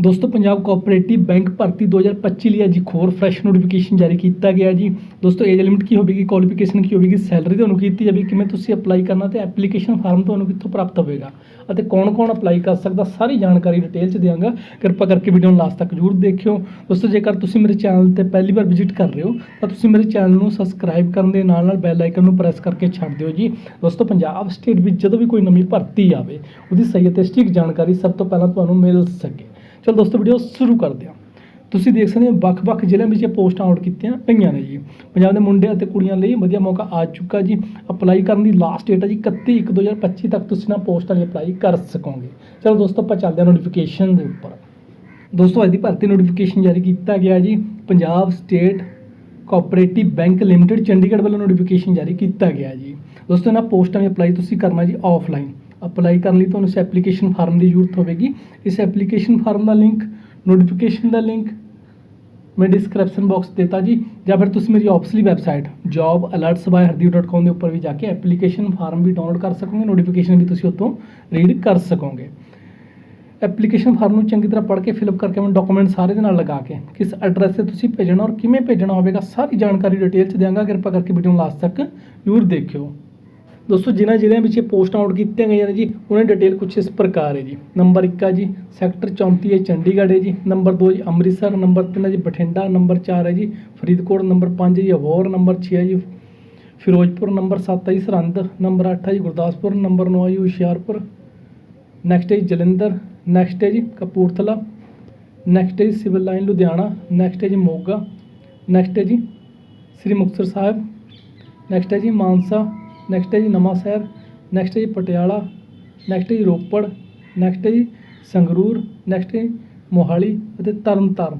ਦੋਸਤੋ, Punjab cooperative bank ਭਰਤੀ 2025 ਲਈ ਅੱਜ ਇੱਕ ਹੋਰ ਫਰੈਸ਼ ਨੋਟੀਫਿਕੇਸ਼ਨ ਜਾਰੀ ਕੀਤਾ ਗਿਆ ਜੀ। ਦੋਸਤੋ ਏਜ ਲਿਮਿਟ ਕੀ ਹੋਵੇਗੀ ਕੁਆਲੀਫਿਕੇਸ਼ਨ ਕੀ ਹੋਵੇਗੀ ਸੈਲਰੀ ਤੁਹਾਨੂੰ ਕੀਤੀ ਜਾਵੇਗੀ, ਕਿਵੇਂ ਤੁਸੀਂ ਅਪਲਾਈ ਕਰਨਾ ਤੇ ਐਪਲੀਕੇਸ਼ਨ ਫਾਰਮ ਤੁਹਾਨੂੰ ਕਿੱਥੋਂ ਪ੍ਰਾਪਤ ਹੋਵੇਗਾ ਅਤੇ ਕੌਣ-ਕੌਣ ਅਪਲਾਈ ਕਰ ਸਕਦਾ, ਸਾਰੀ ਜਾਣਕਾਰੀ ਡਿਟੇਲ ਚ ਦਿਆਂਗਾ। ਕਿਰਪਾ ਕਰਕੇ ਵੀਡੀਓ ਨੂੰ ਲਾਸਟ ਤੱਕ ਜਰੂਰ ਦੇਖਿਓ। ਦੋਸਤੋ, ਜੇਕਰ ਤੁਸੀਂ ਮੇਰੇ ਚੈਨਲ ਤੇ ਪਹਿਲੀ ਵਾਰ ਵਿਜ਼ਿਟ ਕਰ ਰਹੇ ਹੋ, ਤਾਂ ਤੁਸੀਂ ਮੇਰੇ ਚੈਨਲ ਨੂੰ ਸਬਸਕ੍ਰਾਈਬ ਕਰਨ ਦੇ ਨਾਲ ਨਾਲ ਬੈਲ ਆਈਕਨ ਨੂੰ ਪ੍ਰੈਸ ਕਰਕੇ ਛੱਡ ਦਿਓ ਜੀ। ਦੋਸਤੋ, ਪੰਜਾਬ ਸਟੇਟ ਵਿੱਚ ਜਦੋਂ ਵੀ ਕੋਈ ਨਵੀਂ ਭਰਤੀ ਆਵੇ, ਉਹਦੀ ਸਹੀ ਅਤੇ ਸਟਿਕ ਜਾਣਕਾਰੀ ਸਭ ਤੋਂ ਪਹਿਲਾਂ ਤੁਹਾਨੂੰ ਮਿਲ ਸਕੇ। ਚਲੋ ਦੋਸਤੋ ਵੀਡੀਓ ਸ਼ੁਰੂ ਕਰਦੇ ਹਾਂ। ਤੁਸੀਂ ਦੇਖ ਸਕਦੇ ਹੋ, ਵੱਖ-ਵੱਖ ਜ਼ਿਲ੍ਹਿਆਂ ਵਿੱਚ ਇਹ ਪੋਸਟਾਂ ਆਊਟ ਕੀਤੀਆਂ ਪਈਆਂ ਨੇ ਜੀ। ਪੰਜਾਬ ਦੇ ਮੁੰਡੇ ਅਤੇ ਕੁੜੀਆਂ ਲਈ ਵਧੀਆ ਮੌਕਾ ਆ ਚੁੱਕਾ ਜੀ। ਅਪਲਾਈ ਕਰਨ ਦੀ ਲਾਸਟ ਡੇਟ ਹੈ ਜੀ 31 1 2025 ਤੱਕ ਤੁਸੀਂ ਨਾ ਪੋਸਟਾਂ ਲਈ ਅਪਲਾਈ ਕਰ ਸਕੋਗੇ। ਚਲੋ ਦੋਸਤੋ, ਆਪਾਂ ਚੱਲਦੇ ਹਾਂ ਨੋਟੀਫਿਕੇਸ਼ਨ ਦੇ ਉੱਪਰ। ਦੋਸਤੋ, ਅੱਜ ਦੀ ਭਰਤੀ ਨੋਟੀਫਿਕੇਸ਼ਨ ਜਾਰੀ ਕੀਤਾ ਗਿਆ ਜੀ। Punjab state cooperative bank limited Chandigarh ਵੱਲੋਂ ਨੋਟੀਫਿਕੇਸ਼ਨ ਜਾਰੀ ਕੀਤਾ ਗਿਆ ਜੀ। ਦੋਸਤੋ, ਇਹਨਾਂ ਪੋਸਟਾਂ ਲਈ ਅਪਲਾਈ ਤੁਸੀਂ ਕਰਨਾ ਜੀ ਆਫਲਾਈਨ ਅਪਲਾਈ ਕਰਨ ਲਈ ਤੁਹਾਨੂੰ ਇਸ ਐਪਲੀਕੇਸ਼ਨ ਫਾਰਮ ਦੀ ਜ਼ਰੂਰਤ ਹੋਵੇਗੀ। ਇਸ ਐਪਲੀਕੇਸ਼ਨ ਫਾਰਮ ਦਾ ਲਿੰਕ ਨੋਟੀਫਿਕੇਸ਼ਨ ਦਾ ਲਿੰਕ ਮੈਂ ਡਿਸਕ੍ਰਿਪਸ਼ਨ ਬਾਕਸ ਦਿੱਤਾ ਜੀ। ਜਾਂ ਫਿਰ ਤੁਸੀਂ ਮੇਰੀ ਆਫਸਲੀ ਵੈਬਸਾਈਟ jobalertsbyhardeep.com ਦੇ ਉੱਪਰ ਵੀ ਜਾ ਕੇ ਐਪਲੀਕੇਸ਼ਨ ਫਾਰਮ ਵੀ ਡਾਊਨਲੋਡ ਕਰ ਸਕੋਗੇ ਨੋਟੀਫਿਕੇਸ਼ਨ ਵੀ ਤੁਸੀਂ ਉੱਥੋਂ ਰੀਡ ਕਰ ਸਕੋਗੇ। ਐਪਲੀਕੇਸ਼ਨ ਫਾਰਮ ਨੂੰ ਚੰਗੀ ਤਰ੍ਹਾਂ ਪੜ੍ਹ ਕੇ ਫਿਲਅਪ ਕਰਕੇ ਮੈਂ ਡਾਕੂਮੈਂਟ ਸਾਰੇ ਦੇ ਨਾਲ ਲਗਾ ਕੇ ਕਿਸ ਐਡਰੈਸ ਤੇ ਤੁਸੀਂ ਭੇਜਣਾ ਔਰ ਕਿਵੇਂ ਭੇਜਣਾ ਹੋਵੇਗਾ, ਸਾਰੀ ਜਾਣਕਾਰੀ ਡਿਟੇਲ ਚ ਦਿਆਂਗਾ। ਕਿਰਪਾ ਕਰਕੇ ਵੀਡੀਓ ਨੂੰ ਲਾਸਟ ਤੱਕ ਜ਼ਰੂਰ ਦੇਖਿਓ। ਦੋਸਤੋ ਜਿਨ੍ਹਾਂ ਜ਼ਿਲ੍ਹਿਆਂ ਵਿੱਚ ਇਹ ਪੋਸਟ ਆਊਟ ਕੀਤੀਆਂ ਗਈਆਂ ਨੇ ਜੀ ਉਹਨਾਂ ਦੀ ਡਿਟੇਲ ਕੁਝ ਇਸ ਪ੍ਰਕਾਰ ਹੈ ਜੀ ਨੰਬਰ 1 ਆ ਜੀ ਸੈਕਟਰ 34 ਹੈ ਚੰਡੀਗੜ੍ਹ ਹੈ ਜੀ ਨੰਬਰ 2 ਜੀ ਅੰਮ੍ਰਿਤਸਰ ਨੰਬਰ 3 ਹੈ ਜੀ ਬਠਿੰਡਾ ਨੰਬਰ 4 ਹੈ ਜੀ ਫਰੀਦਕੋਟ ਨੰਬਰ 5 ਜੀ ਅਬੋਹਰ ਨੰਬਰ 6 ਹੈ ਜੀ ਫਿਰੋਜ਼ਪੁਰ ਨੰਬਰ 7 ਹੈ ਜੀ ਸਰਹੰਦ ਨੰਬਰ 8 ਹੈ ਜੀ ਗੁਰਦਾਸਪੁਰ ਨੰਬਰ 9 ਹੈ ਜੀ ਹੁਸ਼ਿਆਰਪੁਰ ਨੈਕਸਟ ਹੈ ਜੀ ਜਲੰਧਰ ਨੈਕਸਟ ਹੈ ਜੀ ਕਪੂਰਥਲਾ ਨੈਕਸਟ ਹੈ ਜੀ ਸਿਵਲ ਲਾਈਨ ਲੁਧਿਆਣਾ ਨੈਕਸਟ ਹੈ ਜੀ ਮੋਗਾ ਨੈਕਸਟ ਹੈ ਜੀ ਸ੍ਰੀ ਮੁਕਤਸਰ ਸਾਹਿਬ ਨੈਕਸਟ ਹੈ ਜੀ ਮਾਨਸਾ ਨੈਕਸਟ ਹੈ ਜੀ ਨਵਾਂ ਸ਼ਹਿਰ ਨੈਕਸਟ ਹੈ ਜੀ ਪਟਿਆਲਾ ਨੈਕਸਟ ਹੈ ਜੀ ਰੋਪੜ ਨੈਕਸਟ ਹੈ ਜੀ ਸੰਗਰੂਰ ਨੈਕਸਟ ਹੈ ਜੀ ਮੋਹਾਲੀ ਅਤੇ ਤਰਨਤਾਰਨ।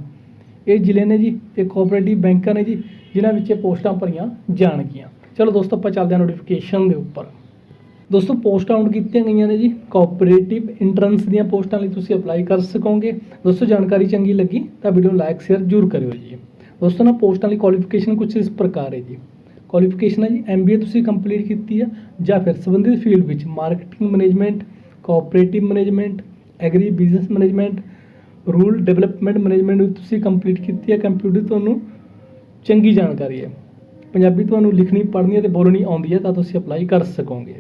ਇਹ ਜ਼ਿਲ੍ਹੇ ਨੇ ਜੀ, ਇਹ ਕੋਆਪਰੇਟਿਵ ਬੈਂਕਾਂ ਨੇ ਜੀ, ਜਿਨ੍ਹਾਂ ਵਿੱਚ ਇਹ ਪੋਸਟਾਂ ਭਰੀਆਂ ਜਾਣਗੀਆਂ। ਚਲੋ ਦੋਸਤੋ, ਆਪਾਂ ਚੱਲਦੇ ਹਾਂ ਨੋਟੀਫਿਕੇਸ਼ਨ ਦੇ ਉੱਪਰ। ਦੋਸਤੋ, ਪੋਸਟਾਂ ਆਊਟ ਕੀਤੀਆਂ ਗਈਆਂ ਨੇ ਜੀ ਕੋਆਪਰੇਟਿਵ ਇੰਟਰੈਂਸ ਦੀਆਂ ਪੋਸਟਾਂ ਲਈ ਤੁਸੀਂ ਅਪਲਾਈ ਕਰ ਸਕੋਗੇ। ਦੋਸਤੋ, ਜਾਣਕਾਰੀ ਚੰਗੀ ਲੱਗੀ ਤਾਂ ਵੀਡੀਓ ਨੂੰ ਲਾਈਕ ਸ਼ੇਅਰ ਜ਼ਰੂਰ ਕਰਿਓ ਜੀ। ਦੋਸਤੋ, ਨਾ ਪੋਸਟਾਂ ਲਈ ਕੁਆਲੀਫਿਕੇਸ਼ਨ ਕੁਝ ਇਸ ਪ੍ਰਕਾਰ ਹੈ ਜੀ। ਕੁਆਲੀਫਿਕੇਸ਼ਨ ਹੈ ਜੀ ਐਮਬੀਏ ਤੁਸੀਂ ਕੰਪਲੀਟ ਕੀਤੀ ਹੈ ਜਾਂ ਫਿਰ ਸੰਬੰਧਿਤ ਫੀਲਡ ਵਿੱਚ marketing management cooperative management agri business management rural development management ਵਿੱਚ ਤੁਸੀਂ ਕੰਪਲੀਟ ਕੀਤੀ ਹੈ ਕੰਪਿਊਟਰ ਤੁਹਾਨੂੰ ਚੰਗੀ ਜਾਣਕਾਰੀ ਹੈ। ਪੰਜਾਬੀ ਤੁਹਾਨੂੰ ਲਿਖਣੀ, ਪੜ੍ਹਨੀ ਅਤੇ ਬੋਲਣੀ ਆਉਂਦੀ ਹੈ, ਤਾਂ ਤੁਸੀਂ ਅਪਲਾਈ ਕਰ ਸਕੋਗੇ।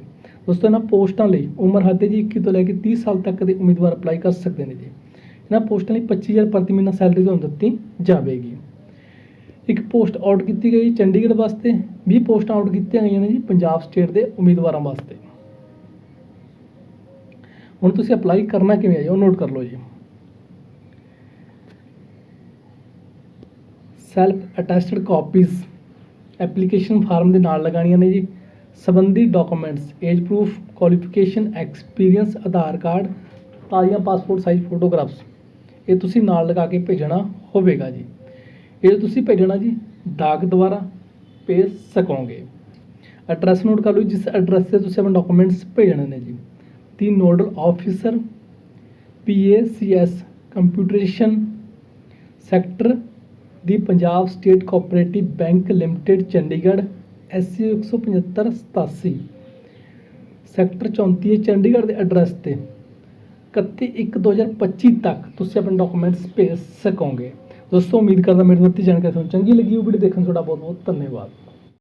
ਦੋਸਤੋ, ਇਹਨਾਂ ਪੋਸਟਾਂ ਲਈ ਉਮਰ ਹੱਦ ਹੈ ਜੀ 21 ਤੋਂ ਲੈ ਕੇ 30 ਸਾਲ ਤੱਕ ਦੇ ਉਮੀਦਵਾਰ ਅਪਲਾਈ ਕਰ ਸਕਦੇ ਨੇ ਜੀ। ਇਹਨਾਂ ਪੋਸਟਾਂ ਲਈ 25000 ਪ੍ਰਤੀ ਮਹੀਨਾ ਸੈਲਰੀ ਤੁਹਾਨੂੰ ਦਿੱਤੀ ਜਾਵੇਗੀ। ਇੱਕ ਪੋਸਟ ਆਊਟ ਕੀਤੀ ਗਈ ਚੰਡੀਗੜ੍ਹ ਵਾਸਤੇ 20 ਪੋਸਟਾਂ ਆਊਟ ਕੀਤੀਆਂ ਗਈਆਂ ਨੇ ਜੀ ਪੰਜਾਬ ਸਟੇਟ ਦੇ ਉਮੀਦਵਾਰਾਂ ਵਾਸਤੇ। ਹੁਣ ਤੁਸੀਂ ਅਪਲਾਈ ਕਰਨਾ ਕਿਵੇਂ ਹੈ ਜੀ, ਉਹ ਨੋਟ ਕਰ ਲਓ ਜੀ। Self attested copies application form ਦੇ ਨਾਲ ਲਗਾਣੀਆਂ ਨੇ ਜੀ। ਸੰਬੰਧੀ documents age proof qualification experience Aadhaar card, ਤਾਜ਼ੀਆਂ ਪਾਸਪੋਰਟ ਸਾਈਜ਼ ਫੋਟੋਗ੍ਰਾਫਸ ਇਹ ਤੁਸੀਂ ਨਾਲ ਲਗਾ ਕੇ ਭੇਜਣਾ ਹੋਵੇਗਾ ਜੀ। ਇਹ ਤੁਸੀਂ ਭੇਜਣਾ ਜੀ, ਡਾਕ ਦੁਆਰਾ ਭੇਜ ਸਕੋਗੇ। ਐਡਰੈਸ ਨੋਟ ਕਰ ਲਓ, ਜਿਸ ਐਡਰੈਸ ਤੇ ਤੁਸੀਂ ਆਪਣੇ ਡਾਕੂਮੈਂਟਸ ਭੇਜਣੇ ਨੇ ਜੀ। The nodal officer PACS computerisation sector the Punjab state cooperative bank limited Chandigarh SC 175 87 sector 34 ਹੈ ਚੰਡੀਗੜ੍ਹ ਦੇ ਐਡਰੈਸ ਤੇ। 31 1 2025 ਤੱਕ ਤੁਸੀਂ ਆਪਣੇ ਡਾਕੂਮੈਂਟਸ ਭੇਜ ਸਕੋਗੇ। ਦੋਸਤੋ, ਉਮੀਦ ਕਰਦਾ ਮੇਰੀ ਦਿੱਤੀ ਜਾਣਕਾਰੀ ਤੁਹਾਨੂੰ ਚੰਗੀ ਲੱਗੀ ਉਹ ਵੀਡੀਓ ਦੇਖਣ ਤੁਹਾਡਾ ਬਹੁਤ ਬਹੁਤ ਧੰਨਵਾਦ।